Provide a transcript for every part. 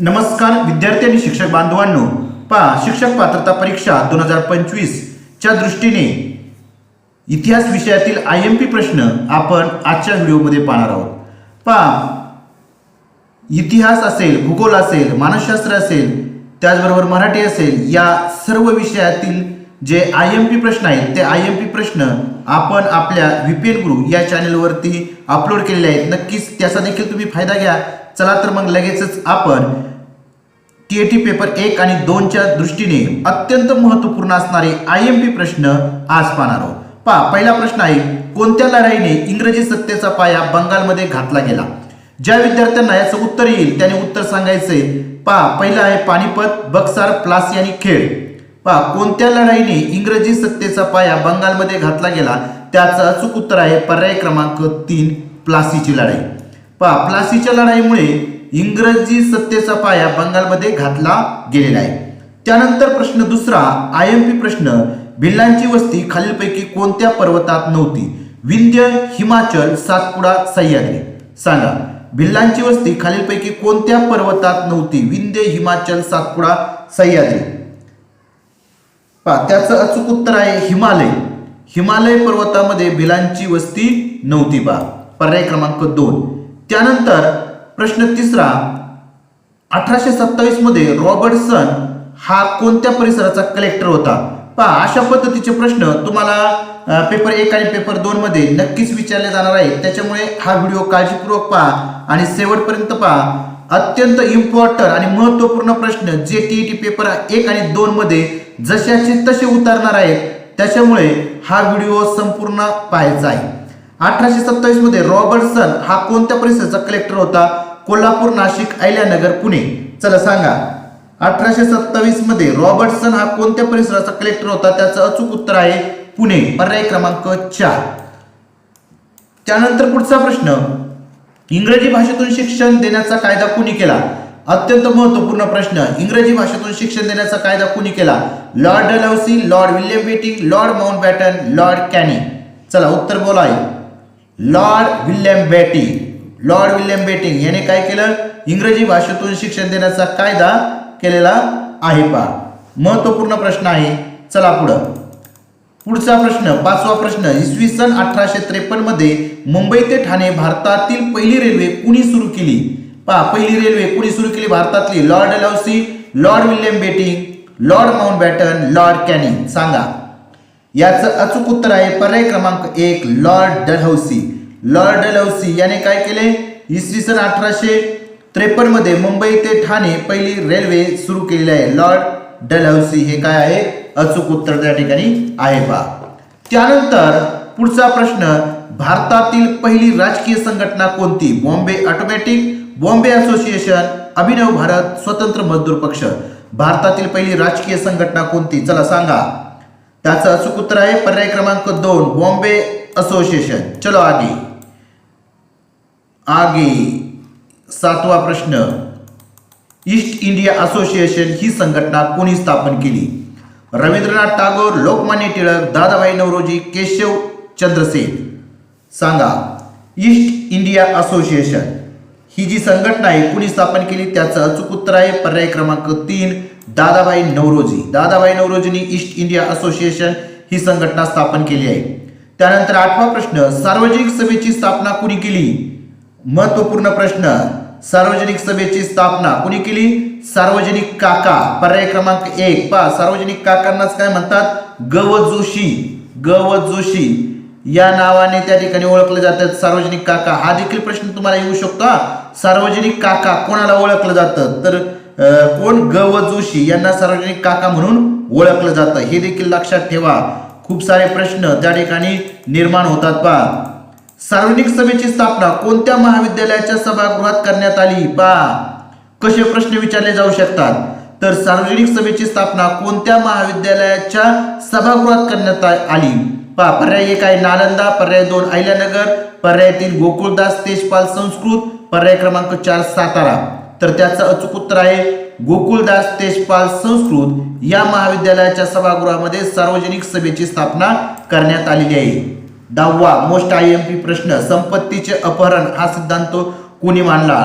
नमस्कार विद्यार्थी आणि शिक्षक बांधवांनो. पहा शिक्षक पात्रता परीक्षा दोन हजार पंचवीसच्या दृष्टीने इतिहास विषयातील आय एम पी प्रश्न आपण आजच्या व्हिडिओमध्ये पाहणार आहोत. पा इतिहास असेल भूगोल असेल मानसशास्त्र असेल त्याचबरोबर मराठी असेल या सर्व विषयातील जे आय एम पी प्रश्न आहेत ते आय एम पी प्रश्न आपण आपल्या व्ही पी एन गुरु या चॅनलवरती अपलोड केलेले आहेत. नक्कीच त्याचा देखील तुम्ही फायदा घ्या. चला तर मग लगेचच आपण टी ए टी पेपर एक आणि दोनच्या दृष्टीने अत्यंत महत्त्वपूर्ण असणारे आय एम पी प्रश्न आज पाहणार आहोत. पा पहिला प्रश्न आहे कोणत्या लढाईने इंग्रजी सत्तेचा पाया बंगालमध्ये घातला गेला? ज्या विद्यार्थ्यांना याचं उत्तर येईल त्याने उत्तर सांगायचे पा पहिलं आहे पानिपत बक्सार प्लासी आणि खेळ पा कोणत्या लढाईने इंग्रजी सत्तेचा पाया बंगालमध्ये घातला गेला? त्याचं अचूक उत्तर आहे पर्याय क्रमांक तीन प्लासीची लढाई. पहा प्लासीच्या लढाईमुळे इंग्रजी सत्तेचा पाया बंगालमध्ये घातला गेलेला आहे. त्यानंतर प्रश्न दुसरा आय एम पी प्रश्न भिल्लांची वस्ती खालीलपैकी कोणत्या पर्वतात नव्हती? विंध्य हिमाचल सातपुडा सह्याद्री. सांगा भिल्लांची वस्ती खालीलपैकी कोणत्या पर्वतात नव्हती? विंध्य हिमाचल सातपुडा सह्याद्री. पहा त्याचं अचूक उत्तर आहे हिमालय. हिमालय पर्वतामध्ये भिलांची वस्ती नव्हती पहा. पर्याय क्रमांक दोन. त्यानंतर प्रश्न तिसरा अठराशे सत्तावीसमध्ये रॉबर्टसन हा कोणत्या परिसराचा कलेक्टर होता? पहा अशा पद्धतीचे प्रश्न तुम्हाला पेपर एक आणि पेपर दोन मध्ये नक्कीच विचारले जाणार आहेत. त्याच्यामुळे हा व्हिडिओ काळजीपूर्वक पहा आणि शेवटपर्यंत पहा. अत्यंत इम्पॉर्टंट आणि महत्त्वपूर्ण प्रश्न जे टी टी पेपर एक आणि दोन मध्ये जशाचे तसे उतारणार आहेत त्याच्यामुळे हा व्हिडिओ संपूर्ण पाहायचा आहे. अठराशे सत्तावीसमध्ये रॉबर्टसन हा कोणत्या परिसराचा कलेक्टर होता? कोल्हापूर नाशिक अहिल्यानगर पुणे. चला सांगा. अठराशे सत्तावीसमध्ये रॉबर्टसन हा कोणत्या परिसराचा कलेक्टर होता? त्याचं अचूक उत्तर आहे पुणे. पर्याय क्रमांक चार. त्यानंतर पुढचा प्रश्न. इंग्रजी भाषेतून शिक्षण देण्याचा कायदा कुणी केला? अत्यंत महत्त्वपूर्ण प्रश्न. इंग्रजी भाषेतून शिक्षण देण्याचा कायदा कुणी केला? Lord Dalhousie lord William Bentinck lord Mountbatten lord Canning. चला उत्तर बोला आहे lord William Bentinck lord William Bentinck याने काय केलं? इंग्रजी भाषेतून शिक्षण देण्याचा कायदा केलेला आहे पा महत्त्वपूर्ण प्रश्न आहे. चला पुढं. पुढचा प्रश्न पाचवा प्रश्न. इसवी सन अठराशे त्रेपन्नमध्ये मुंबई ते ठाणे भारतातील पहिली रेल्वे कुणी सुरू केली? पहा पहिली रेल्वे कुणी सुरू केली भारतातली? Lord Dalhousie lord William Bentinck lord Mountbatten lord Canning. सांगा. याचं अचूक उत्तर आहे पर्याय क्रमांक एक लॉर्ड डलहौसी. लॉर्ड डलहौसी याने काय केले? इसवी सन अठराशे त्रेपन्नमध्ये मुंबई ते ठाणे पहिली रेल्वे सुरू केलेली आहे. लॉर्ड डलहौसी हे काय आहे? अचूक उत्तर त्या ठिकाणी आहे बा. त्यानंतर पुढचा प्रश्न भारतातील पहिली राजकीय संघटना कोणती? Bombay automatic Bombay association Abhinav Bharat Swatantra Mazdoor Paksha. भारतातील पहिली राजकीय संघटना कोणती? चला सांगा. त्याचं अचूक उत्तर आहे. पर्याय क्रमांक दोन बॉम्बे असोसिएशन. चलो आगे. आगे. सातवा प्रश्न. ईस्ट इंडिया असोसिएशन ही संघटना कोणी स्थापन केली? रवींद्रनाथ टागोर लोकमान्य टिळक दादाभाई नवरोजी केशव चंद्रसेन सांगा ईस्ट इंडिया असोसिएशन ही जी संघटना आहे कुणी स्थापन केली? त्याचं अचूक उत्तर आहे. पर्याय क्रमांक तीन दादाबाई नवरोजी. दादाबाई नवरोजींनी ईस्ट इंडिया असोसिएशन ही संघटना स्थापन केली आहे. त्यानंतर आठवा प्रश्न सार्वजनिक सभेची स्थापना कुणी केली? महत्त्वपूर्ण प्रश्न सार्वजनिक सभेची स्थापना कुणी केली? सार्वजनिक काका पर्याय क्रमांक एक. पा सार्वजनिक काकांनाच काय म्हणतात? गव जोशी गव जोशी या नावाने त्या ठिकाणी ओळखलं जातात सार्वजनिक काका. हा देखील प्रश्न तुम्हाला येऊ शकतो सार्वजनिक काका कोणाला ओळखलं जातं? तर कोण ग व जोशी यांना सार्वजनिक काका म्हणून ओळखलं जातं? हे देखील लक्षात ठेवा. खूप सारे प्रश्न त्या ठिकाणी निर्माण होतात पहा. सार्वजनिक सभेची स्थापना कोणत्या महाविद्यालयाच्या सभागृहात करण्यात आली? पहा. कसे प्रश्न विचारले जाऊ शकतात? तर सार्वजनिक सभेची स्थापना कोणत्या महाविद्यालयाच्या सभागृहात करण्यात आली? पहा पर्याय एक आहे नालंदा पर्याय दोन अहिल्यानगर पर्याय तीन गोकुळदास तेजपाल संस्कृत पर्याय क्रमांक चार सातारा. तर त्याचं अचूक उत्तर आहे गोकुळदास तेजपाल संस्कृत. या महाविद्यालयाच्या सभागृहामध्ये सार्वजनिक सभेची स्थापना करण्यात आलेली आहे. दहावा मोस्ट आय एम पी प्रश्न संपत्तीचे अपहरण हा सिद्धांत कोणी मांडला?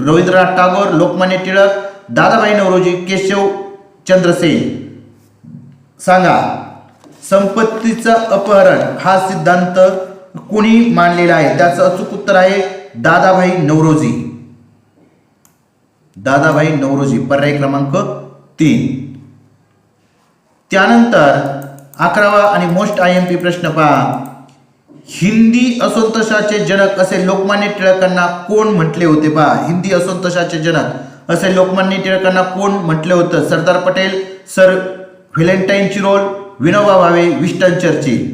रवींद्रनाथ टागोर लोकमान्य टिळक दादाभाई नवरोजी केशव चंद्रसेन. सांगा संपत्तीचं अपहरण हा सिद्धांत कुणी मांडलेला आहे? त्याचं अचूक उत्तर आहे दादाभाई नवरोजी. दादाभाई नवरोजी पर्याय क्रमांक तीन. त्यानंतर अकरावा आणि मोस्ट आय एम पी प्रश्न पहा. हिंदी असंतोषाचे जनक असे लोकमान्य टिळकांना कोण म्हटले होते पहा? हिंदी असंतोषाचे जनक असे लोकमान्य टिळकांना कोण म्हटले होतं? Sardar Patel sir Valentine Chirol Vinoba Bhave Winston Churchill.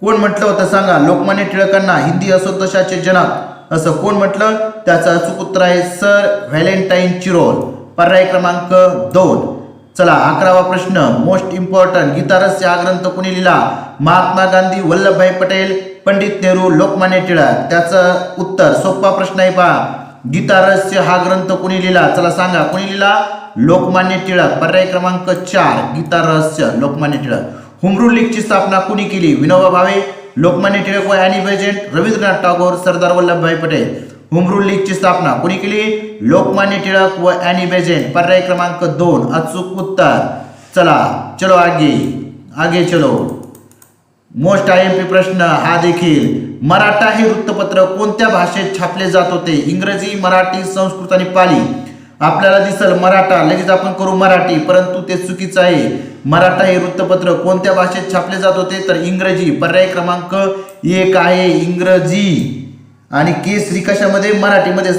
कोण म्हटलं होतं सांगा? लोकमान्य टिळकांना हिंदी असंतोषाचे जनक असं कोण म्हटलं? त्याचं अचूक उत्तर आहे सर व्हॅलेंटाईन चिरोल. पर्याय क्रमांक दोन. चला अकरावा प्रश्न. मोस्ट इम्पॉर्टंट गीतारस्य हा ग्रंथ कोणी लिहिला? महात्मा गांधी वल्लभभाई पटेल पंडित नेहरू लोकमान्य टिळक. त्याचं उत्तर सोपा प्रश्न आहे पहा. गीतारस्य हा ग्रंथ कोणी लिहिला? चला सांगा कोणी लिहिला? लोकमान्य टिळक. पर्याय क्रमांक चार गीतारहस्य लोकमान्य टिळक. हुमरू लीगची स्थापना कुणी केली? विनोबा भावे लोकमान्य टिळक व Annie Besant Rabindranath Tagore Sardar Vallabhbhai Patel. Home Rule लीगची स्थापना कोणी केली? लोकमान्य टिळक व अॅनी बेजेंट पर्याय क्रमांक दोन अचूक उत्तर. चला चलो आगे. आगे चलो. मोस्ट आय एम पी प्रश्न हा देखील. मराठा हे वृत्तपत्र कोणत्या भाषेत छापले जात होते? इंग्रजी मराठी संस्कृत आणि पाली. आपल्याला दिसल मराठा लगेच आपण करू मराठी परंतु ते चुकीचं आहे. मराठा हे वृत्तपत्र कोणत्या भाषेत छापले जात होते? तर इंग्रजी. पर्याय क्रमांक एक आहे इंग्रजी. आणि केसरी कशामध्ये मराठीमध्ये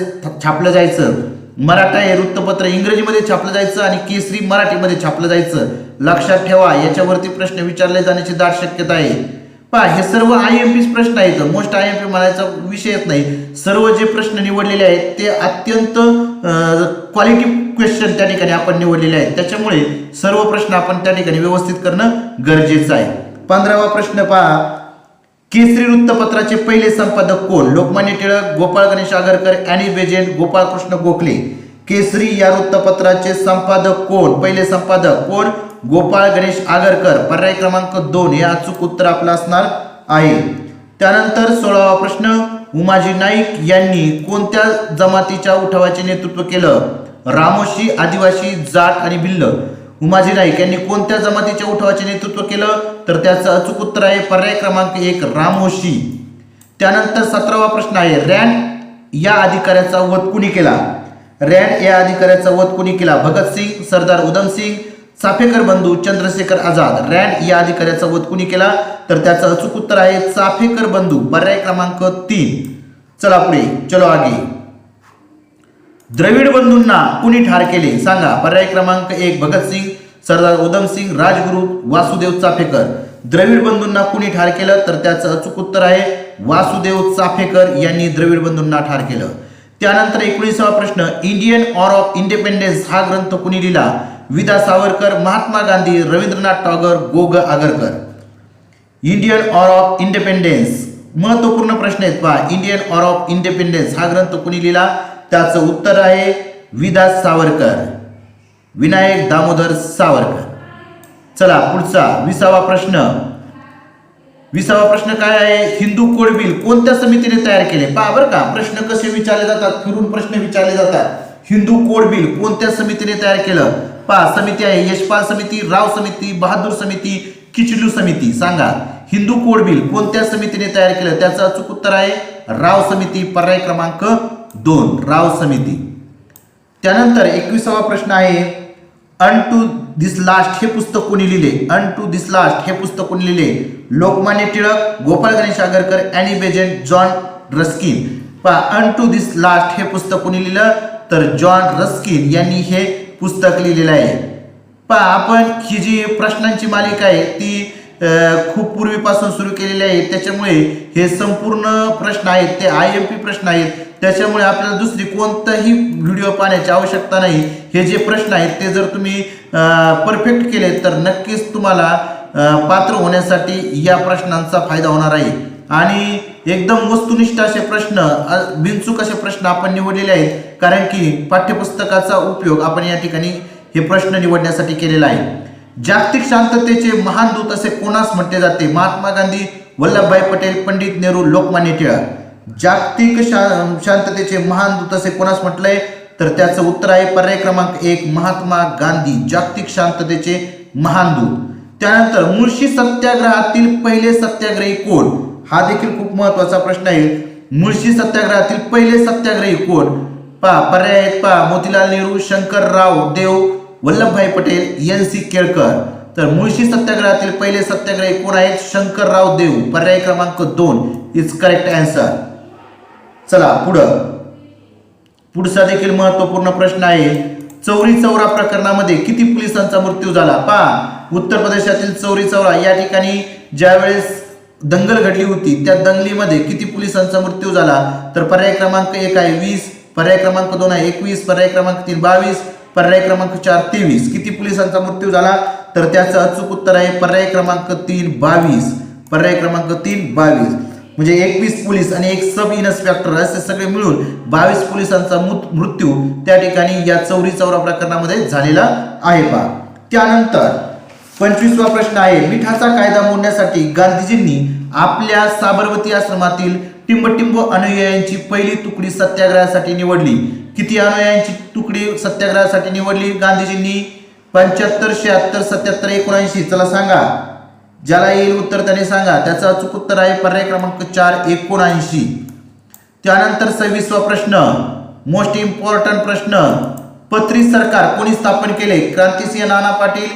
छापलं जायचं. मराठा हे वृत्तपत्र इंग्रजीमध्ये छापलं जायचं आणि केसरी मराठीमध्ये छापलं जायचं. लक्षात ठेवा याच्यावरती प्रश्न विचारले जाण्याची दाट शक्यता आहे. पहा हे सर्व आय एम पी प्रश्न आहेत. मोस्ट आय एम पी म्हणायचा विषयच नाही. सर्व जे प्रश्न निवडलेले आहेत ते अत्यंत क्वालिटी क्वेश्चन त्या ठिकाणी आपण निवडलेले आहेत. त्याच्यामुळे सर्व प्रश्न आपण त्या ठिकाणी व्यवस्थित करणं गरजेचं आहे. पंधरावा प्रश्न पहा. केसरी वृत्तपत्राचे पहिले संपादक कोण? Lokmanya Tilak Gopal Ganesh Agarkar Annie Besant Gopalkrishna Gokhale. केसरी या वृत्तपत्राचे संपादक कोण? पहिले संपादक कोण? गोपाळ गणेश आगरकर. पर्याय क्रमांक दोन. हे अचूक उत्तर आपलं असणार आहे. त्यानंतर सोळावा प्रश्न. उमाजी नाईक यांनी कोणत्या जमातीच्या उठावाचे नेतृत्व केलं? रामोशी आदिवासी जाट आणि भिल्ल. उमाजी नाईक यांनी कोणत्या जमातीच्या उठावाचे नेतृत्व केलं? तर त्याचं अचूक उत्तर आहे पर्याय क्रमांक एक रामोशी. त्यानंतर सतरावा प्रश्न आहे. रॅन या अधिकाऱ्याचा वध कुणी केला? रॅन या अधिकाऱ्याचा वध कुणी केला? भगतसिंग सरदार उधमसिंग चाफेकर बंधू चंद्रशेखर आझाद. रॅन या अधिकाऱ्याचा वध कुणी केला? तर त्याचं अचूक उत्तर आहे चाफेकर बंधू पर्याय क्रमांक तीन. चला पुढे चलो आगे. द्रविड बंधूंना कुणी ठार केले? सांगा पर्याय क्रमांक एक भगतसिंग सरदार उधमसिंग राजगुरू वासुदेव चाफेकर द्रविड बंधूंना कुणी ठार केलं? तर त्याचं अचूक उत्तर आहे वासुदेव चाफेकर यांनी द्रविड बंधूंना ठार केलं. त्यानंतर एकोणीसावा प्रश्न इंडियन ऑर ऑफ इंडिपेंडन्स हा ग्रंथ कुणी लिहिला? विदा Savarkar Mahatma Gandhi Rabindranath Tagore Gogh Agarkar. Indian or of independence महत्त्वपूर्ण प्रश्न आहेत पहा. इंडियन ऑर ऑफ इंडिपेंडन्स हा ग्रंथ कुणी लिहिला? त्याचं उत्तर आहे विदा सावरकर. विनायक दामोदर सावरकर. चला पुढचा विसावा प्रश्न. विसावा प्रश्न काय आहे? हिंदू कोड बिल कोणत्या समितीने तयार केले? पहा बरं का प्रश्न कसे विचारले जातात? फिरून प्रश्न विचारले जातात. हिंदू कोड बिल कोणत्या समितीने तयार केलं? पहा समिती आहे यशपाल समिती राव समिती बहादूर समिती किचलू समिती. सांगा हिंदू कोड बिल कोणत्या समितीने तयार केलं? त्याचं अचूक उत्तर आहे राव समिती पर्याय क्रमांक दोन राव समिती. त्यानंतर एकविसावा प्रश्न आहे अन टू दिस लास्ट हे पुस्तक कोणी लिहिले? अन टू दिस लास्ट हे पुस्तक कोणी लिहिले? Lokmanya Tilak Gopal Ganesh Agarkar Annie Besant John Ruskin. पहा अन टू दिस लास्ट हे पुस्तक कोणी लिहिलं? तर जॉन रस्किन यांनी हे पुस्तक लिहिलेलं आहे. पहा आपण ही जी प्रश्नांची मालिका आहे ती खूप पूर्वीपासून सुरू केलेले आहे. त्याच्यामुळे हे संपूर्ण प्रश्न आहेत ते आय एम पी प्रश्न आहेत. त्याच्यामुळे आपल्याला दुसरी कोणताही व्हिडिओ पाहण्याची आवश्यकता नाही. हे जे प्रश्न आहेत ते जर तुम्ही परफेक्ट केले तर नक्कीच तुम्हाला पात्र होण्यासाठी या प्रश्नांचा फायदा होणार आहे. आणि एकदम वस्तुनिष्ठ असे प्रश्न बिनचूक असे प्रश्न आपण निवडलेले आहेत कारण की पाठ्यपुस्तकाचा उपयोग आपण या ठिकाणी हे प्रश्न निवडण्यासाठी केलेला आहे. जागतिक शांततेचे महान दूत असे कोणास म्हटले जाते? महात्मा गांधी वल्लभभाई पटेल पंडित नेहरू लोकमान्य टिळक. जागतिक शा- शांततेचे महान दूत असे कोणास म्हटलंय? तर त्याचं उत्तर आहे पर्याय क्रमांक एक महात्मा गांधी जागतिक शांततेचे महान दूत. त्यानंतर मुळशी सत्याग्रहातील पहिले सत्याग्रही कोण? हा देखील खूप महत्त्वाचा प्रश्न आहे. मुळशी सत्याग्रहातील पहिले सत्याग्रही कोण? पा पर्याय आहेत पा मोतीलाल नेहरू शंकरराव देव वल्लभभाई पटेल एन सी केळकर. तर मुळशी सत्याग्रहातील पहिले सत्याग्रही कोण आहेत? शंकरराव देव पर्याय क्रमांक दोन इज करेक्ट आन्सर चला पुढं. पुढचा देखील महत्त्वपूर्ण प्रश्न आहे. चौरी चौरा प्रकरणामध्ये किती पोलिसांचा मृत्यू झाला? पहा. उत्तर प्रदेशातील चौरी चौरा या ठिकाणी ज्यावेळेस दंगल घडली होती त्या दंगलीमध्ये किती पोलिसांचा मृत्यू झाला? तर पर्याय क्रमांक एक आहे वीस पर्याय क्रमांक दोन आहे एकवीस पर्याय क्रमांक तीन बावीस पर्याय क्रमांक चार तेवीस. किती पोलिसांचा मृत्यू झाला? तर त्याचं अचूक उत्तर आहे पर्याय क्रमांक तीन बावीस. पर्याय क्रमांक तीन बावीस. म्हणजे एकवीस पोलीस आणि एक सब इन्स्पेक्टर असे सगळे मिळून बावीस पोलिसांचा मृत्यू त्या ठिकाणी या चौरी चौरा प्रकरणामध्ये झालेला आहे पा त्यानंतर पंचवीसवा प्रश्न आहे मिठाचा कायदा मोडण्यासाठी गांधीजींनी आपल्या साबरमती आश्रमातील टिंबटिंब अनुयायांची पहिली तुकडी सत्याग्रहासाठी निवडली. किती अनुयायांची तुकडी सत्याग्रहासाठी निवडली? गांधीजींनी पंच्याहत्तर शहात्तर सत्याहत्तर एकोणऐंशी. चला सांगा. ज्याला येईल उत्तर त्याने सांगा. त्याचं अचूक उत्तर आहे पर्याय क्रमांक चार एकोणऐंशी. त्यानंतर सव्वीसवा प्रश्न. मोस्ट इम्पॉर्टंट प्रश्न. पत्री सरकार कोणी स्थापन केले? Krantisinh Nana Patil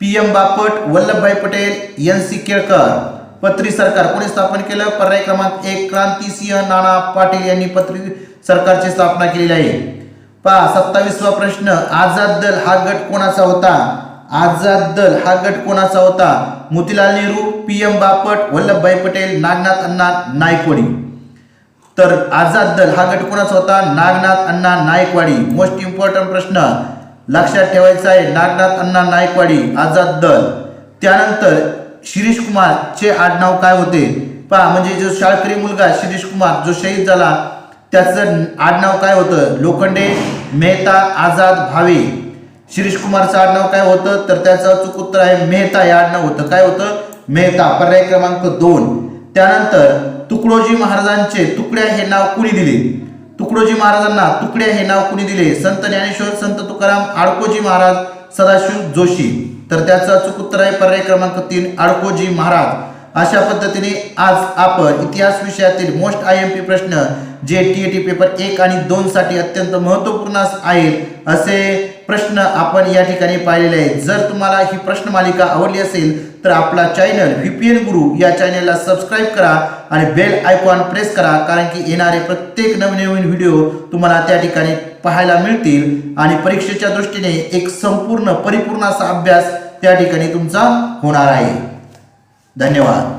P M Bapat Vallabhbhai Patel N C Kelkar. Patri Sarkar कोणी स्थापन केलं? पर्याय क्रमांक एक क्रांतिसिंह नाना पाटील यांनी पत्री सरकारची स्थापना केलेली आहे. पहा सत्तावीसवा प्रश्न आझाद दल हा गट कोणाचा होता? आझाद दल हा गट कोणाचा होता? Motilal Nehru P M Bapat Vallabhbhai Patel Nagnath Anna Naikwadi. तर आझाद दल हा गट कोणाचा होता? नागनाथ अण्णा नायकवाडी. मोस्ट इम्पॉर्टंट प्रश्न लक्षात ठेवायचा आहे नागनाथ अण्णा नायकवाडी आझाद दल. त्यानंतर शिरीष कुमार चे आडनाव काय होते? पहा म्हणजे जो शाळकरी मुलगा शिरीष कुमार जो शहीद झाला त्याचं आडनाव काय होतं? लोखंडे मेहता आझाद भावे. शिरीष कुमारचं आडनाव काय होतं? तर त्याचं अचूक उत्तर आहे मेहता. हे आडनाव होतं. काय होतं? मेहता. पर्याय क्रमांक दोन. त्यानंतर तुकडोजी महाराजांचे तुकड्या हे नाव कुणी दिले? तुकडोजी महाराजांना तुकड्या हे नाव कुणी दिले? संत ज्ञानेश्वर संत तुकाराम आडकोजी महाराज सदाशिव जोशी. तर त्याचं अचूक उत्तर आहे पर्याय क्रमांक तीन आडकोजी महाराज. अशा पद्धतीने आज आपण इतिहास विषयातील मोस्ट आय एम पी प्रश्न जे टी ए टी पेपर एक आणि दोन साठी अत्यंत महत्त्वपूर्ण आहे असे प्रश्न आपण या ठिकाणी पाहिलेले आहेत. जर तुम्हाला ही प्रश्न मालिका आवडली असेल तर आपला चॅनल व्हीपीएन गुरु या चॅनलला सबस्क्राईब करा आणि बेल आयकॉन प्रेस करा कारण की येणारे प्रत्येक नवीन नवीन व्हिडिओ तुम्हाला त्या ठिकाणी पाहायला मिळतील आणि परीक्षेच्या दृष्टीने एक संपूर्ण परिपूर्ण असा अभ्यास त्या ठिकाणी तुमचा होणार आहे. धन्यवाद.